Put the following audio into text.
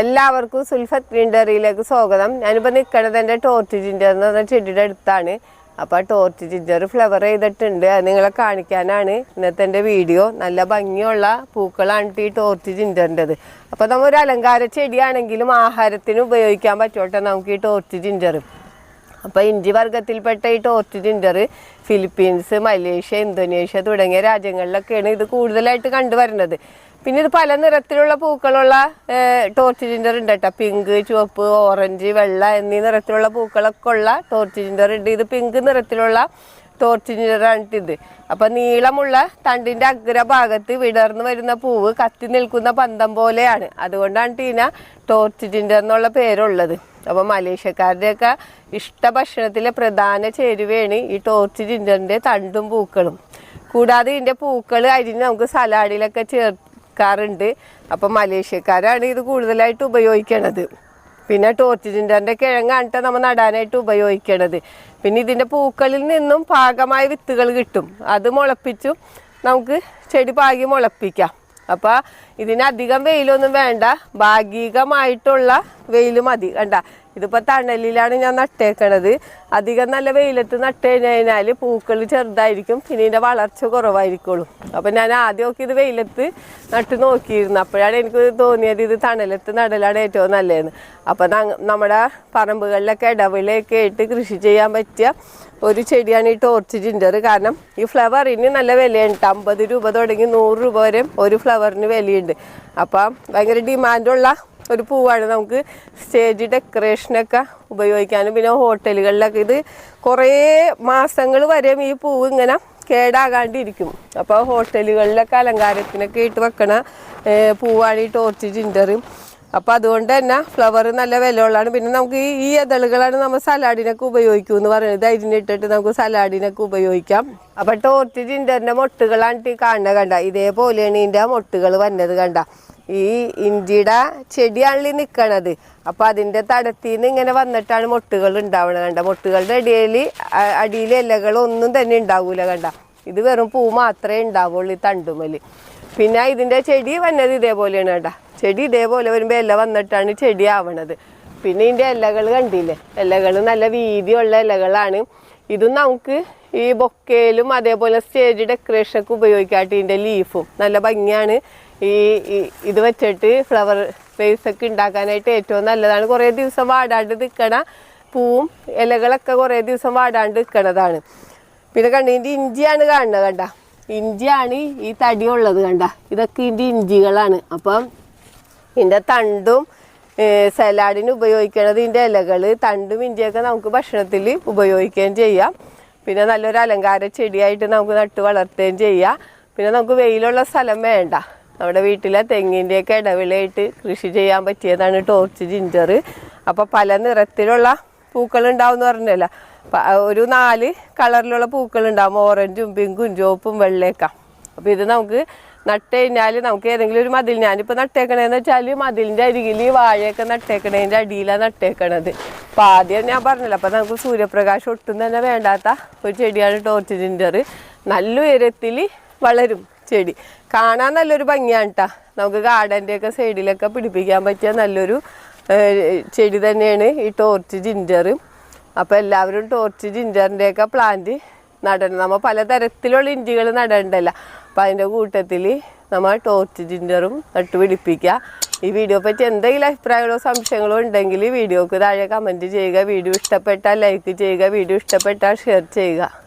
എല്ലാവർക്കും സുൽഫത്ത് ഗ്രീൻഡറിയിലേക്ക് സ്വാഗതം. ഞാനിപ്പോൾ നിൽക്കണത് എന്റെ ടോർച്ച് ജിഞ്ചർ എന്ന് പറഞ്ഞ ചെടിയുടെ അടുത്താണ്. അപ്പോൾ ആ ടോർച്ച് ജിഞ്ചർ ഫ്ലവർ ചെയ്തിട്ടുണ്ട്. അത് നിങ്ങളെ കാണിക്കാനാണ് ഇന്നത്തെ എന്റെ വീഡിയോ നല്ല ഭംഗിയുള്ള പൂക്കളാണ് ഈ ടോർച്ച് ജിഞ്ചറിന്റെത് അപ്പോൾ നമ്മൾ ഒരു അലങ്കാര ചെടിയാണെങ്കിലും ആഹാരത്തിന് ഉപയോഗിക്കാൻ പറ്റുമോട്ടെ നമുക്ക് ഈ ടോർച്ച് ജിഞ്ചർ അപ്പോൾ ഇഞ്ചി വർഗത്തിൽപ്പെട്ട ഈ ടോർച്ച് ഫിലിപ്പീൻസ് മലേഷ്യ ഇന്തോനേഷ്യ തുടങ്ങിയ രാജ്യങ്ങളിലൊക്കെയാണ് ഇത് കൂടുതലായിട്ട് കണ്ടുവരുന്നത് പിന്നെ ഇത് പല നിറത്തിലുള്ള പൂക്കളുള്ള ടോർച്ച് ഉണ്ട് കേട്ടോ. പിങ്ക് ചുവപ്പ് ഓറഞ്ച് വെള്ള എന്നീ നിറത്തിലുള്ള പൂക്കളൊക്കെ ഉള്ള ടോർച്ച് ജിഞ്ചർ ഉണ്ട്. ഇത് പിങ്ക് നിറത്തിലുള്ള ഇത് അപ്പൊ നീളമുള്ള തണ്ടിന്റെ അഗ്രഭാഗത്ത് വിടർന്നു വരുന്ന പൂവ് കത്തി നിൽക്കുന്ന പന്തം പോലെയാണ്. അതുകൊണ്ടാണ് ടീന ടോർച്ച് എന്നുള്ള പേരുള്ളത്. അപ്പൊ മലേഷ്യക്കാരുടെയൊക്കെ ഇഷ്ട ഭക്ഷണത്തിലെ പ്രധാന ചേരുവയാണ് ഈ ടോർച്ച് തണ്ടും പൂക്കളും. കൂടാതെ ഇതിന്റെ പൂക്കൾ അരിഞ്ഞ് നമുക്ക് സലാഡിലൊക്കെ ചേർക്കാറുണ്ട്. അപ്പൊ മലേഷ്യക്കാരാണ് ഇത് കൂടുതലായിട്ട് ഉപയോഗിക്കണത്. പിന്നെ ടോർച്ചിന്റെ ജിഞ്ചറിന്റെ കിഴങ്ങാണ് നമ്മൾ നടാനായിട്ട് ഉപയോഗിക്കണത്. പിന്നെ ഇതിന്റെ പൂക്കളിൽ നിന്നും പാകമായ വിത്തുകൾ കിട്ടും. അത് മുളപ്പിച്ചും നമുക്ക് ചെടി പാകി മുളപ്പിക്കാം. അപ്പോൾ ഇതിനധികം വെയിലൊന്നും വേണ്ട. ഭാഗികമായിട്ടുള്ള വെയിൽ മതി. കണ്ട? ഇതിപ്പോ തണലിലാണ് ഞാൻ നട്ടേക്കണത്. അധികം നല്ല വെയിലത്ത് നട്ട് കഴിഞ്ഞാൽ പൂക്കൾ ചെറുതായിരിക്കും പിന്നെ ഇതിന്റെ വളർച്ച കുറവായിരിക്കുള്ളൂ. അപ്പൊ ഞാൻ ആദ്യമൊക്കെ ഇത് വെയിലത്ത് നട്ട് നോക്കിയിരുന്നു. അപ്പോഴാണ് എനിക്ക് തോന്നിയത് ഇത് തണലത്ത് നടലാണ് ഏറ്റവും നല്ലതെന്ന്. അപ്പൊ നങ്ങ- നമ്മുടെ പറമ്പുകളിലൊക്കെ ഇടവിളയൊക്കെ ആയിട്ട് കൃഷി ചെയ്യാൻ പറ്റിയ ഒരു ചെടിയാണ് ഈ ടോർച്ച് ജിഞ്ചർ കാരണം ഈ ഫ്ലവറിന് നല്ല വിലയുണ്ട്. അമ്പത് രൂപ തുടങ്ങി നൂറ് രൂപ വരെ ഒരു ഫ്ലവറിന് വിലയുണ്ട്. അപ്പം ഭയങ്കര ഡിമാൻഡുള്ള ഒരു പൂവാണ്. നമുക്ക് സ്റ്റേജ് ഡെക്കറേഷനൊക്കെ ഉപയോഗിക്കാനും. പിന്നെ ഹോട്ടലുകളിലൊക്കെ ഇത് കുറേ മാസങ്ങൾ വരെയും ഈ പൂവ് ഇങ്ങനെ കേടാകാണ്ടിരിക്കും. അപ്പോൾ ഹോട്ടലുകളിലൊക്കെ അലങ്കാരത്തിനൊക്കെ ഇട്ട് വെക്കണ പൂവാണ് ഈ ടോർച്ച് ജിഞ്ചർ അപ്പോൾ അതുകൊണ്ട് തന്നെ ഫ്ലവർ നല്ല വിലയുള്ളതാണ്. പിന്നെ നമുക്ക് ഈ ഇതളുകളാണ് നമ്മൾ സലാഡിനൊക്കെ ഉപയോഗിക്കും എന്ന് പറയുന്നത്. അരിഞ്ഞിട്ടിട്ട് നമുക്ക് സലാഡിനൊക്കെ ഉപയോഗിക്കാം. അപ്പോൾ ടോർച്ച് ജിഞ്ചറിന്റെ മൊട്ടുകളാണ് കാണുന്നത് കണ്ട. ഇതേപോലെയാണ് ഇതിന്റെ മൊട്ടുകൾ വന്നത് കണ്ട. ഈ ഇഞ്ചിയുടെ ചെടിയാണല്ലോ നിൽക്കണത് അപ്പോൾ അതിന്റെ തടത്തിൽ നിന്ന് ഇങ്ങനെ വന്നിട്ടാണ് മൊട്ടുകൾ ഉണ്ടാവണത് കണ്ട. മൊട്ടുകളുടെ അടിയിൽ അടിയിൽ ഇലകളൊന്നും തന്നെ ഉണ്ടാവൂല കണ്ട. ഇത് വെറും പൂ മാത്രമേ ഉണ്ടാവുള്ളൂ ഈ തണ്ടുമൽ പിന്നെ ഇതിന്റെ ചെടി വന്നത് ഇതേപോലെയാണ് കണ്ട. ചെടി ഇതേപോലെ വരുമ്പോൾ ഇല വന്നിട്ടാണ് ചെടി ആവണത്. പിന്നെ ഇതിന്റെ ഇലകൾ കണ്ടില്ലേ? ഇലകൾ നല്ല വീതിയുള്ള ഇലകളാണ്. ഇതും നമുക്ക് ഈ ബൊക്കയിലും അതേപോലെ സ്റ്റേജ് ഡെക്കറേഷനൊക്കെ ഉപയോഗിക്കാട്ട് ലീഫും നല്ല ഭംഗിയാണ്. ഈ ഇത് വെച്ചിട്ട് ഫ്ലവർ വേസ് ഒക്കെ ഉണ്ടാക്കാനായിട്ട് ഏറ്റവും നല്ലതാണ്. കുറേ ദിവസം വാടാണ്ട് നിൽക്കണ പൂവും ഇലകളൊക്കെ കുറേ ദിവസം വാടാണ്ട് നിൽക്കണതാണ് പിന്നെ കണ്ട ഇതിന്റെ ഇഞ്ചിയാണ് കാണുന്നത് കണ്ട? ഇഞ്ചിയാണ് ഈ തടി ഉള്ളത് കണ്ട? ഇതൊക്കെ ഇതിന്റെ ഇഞ്ചികളാണ്. അപ്പം ഇതിന്റെ തണ്ടും സലാഡിന് ഉപയോഗിക്കണത് ഇതിന്റെ ഇലകൾ തണ്ടും ഇഞ്ചിയൊക്കെ നമുക്ക് ഭക്ഷണത്തിൽ ഉപയോഗിക്കുകയും ചെയ്യാം. പിന്നെ നല്ലൊരു അലങ്കാര ചെടിയായിട്ട് നമുക്ക് നട്ട് വളർത്തുകയും ചെയ്യാം. പിന്നെ നമുക്ക് വെയിലുള്ള സ്ഥലം വേണ്ട. നമ്മുടെ വീട്ടിലെ തെങ്ങിന്റെയൊക്കെ ഇടവിലായിട്ട് കൃഷി ചെയ്യാൻ പറ്റിയതാണ് ടോർച്ച് ജിഞ്ചർ അപ്പോൾ പല നിറത്തിലുള്ള പൂക്കൾ ഉണ്ടാവും പറഞ്ഞല്ലോ ഒരു നാല് കളറിലുള്ള പൂക്കൾ ഉണ്ടാവും ഓറഞ്ചും പിങ്കും ചുവപ്പും വെള്ളയൊക്കെ. അപ്പോൾ ഇത് നമുക്ക് നട്ട് കഴിഞ്ഞാൽ നമുക്ക് ഏതെങ്കിലും ഒരു മതിൽ ഞാനിപ്പോൾ നട്ടേക്കണേന്ന് വെച്ചാൽ മതിലിന്റെ അരികിൽ ഈ വാഴയൊക്കെ നട്ടേക്കണേന്റെ അടിയിലാണ് നട്ടേക്കണത്. അപ്പോൾ ആദ്യം ഞാൻ പറഞ്ഞല്ലോ അപ്പോൾ നമുക്ക് സൂര്യപ്രകാശം ഒട്ടും തന്നെ വേണ്ടാത്ത ഒരു ചെടിയാണ് ടോർച്ച് ജിഞ്ചർ നല്ല ഉയരത്തിൽ വളരും. ചെടി. കാണാൻ നല്ലൊരു ഭംഗിയാണ് കേട്ടോ നമുക്ക് ഗാർഡന്റെ ഒക്കെ സൈഡിലൊക്കെ പിടിപ്പിക്കാൻ പറ്റിയ നല്ലൊരു ചെടി തന്നെയാണ് ഈ ടോർച്ച് ജിഞ്ചർ അപ്പോൾ എല്ലാവരും ടോർച്ച് ജിഞ്ചറിന്റെയൊക്കെ പ്ലാന്റ് നടണം. നമ്മൾ പലതരത്തിലുള്ള ഇഞ്ചികൾ നടണ്ടല്ല. അപ്പോൾ അതിന്റെ കൂട്ടത്തിൽ നമ്മൾ ടോർച്ച് ജിഞ്ചറും നട്ടുപിടിപ്പിക്കുക ഈ വീഡിയോ പറ്റി എന്തെങ്കിലും അഭിപ്രായങ്ങളോ സംശയങ്ങളോ ഉണ്ടെങ്കിൽ വീഡിയോക്ക് താഴെ കമന്റ് ചെയ്യുക. വീഡിയോ ഇഷ്ടപ്പെട്ടാൽ ലൈക്ക് ചെയ്യുക. വീഡിയോ ഇഷ്ടപ്പെട്ടാൽ ഷെയർ ചെയ്യുക.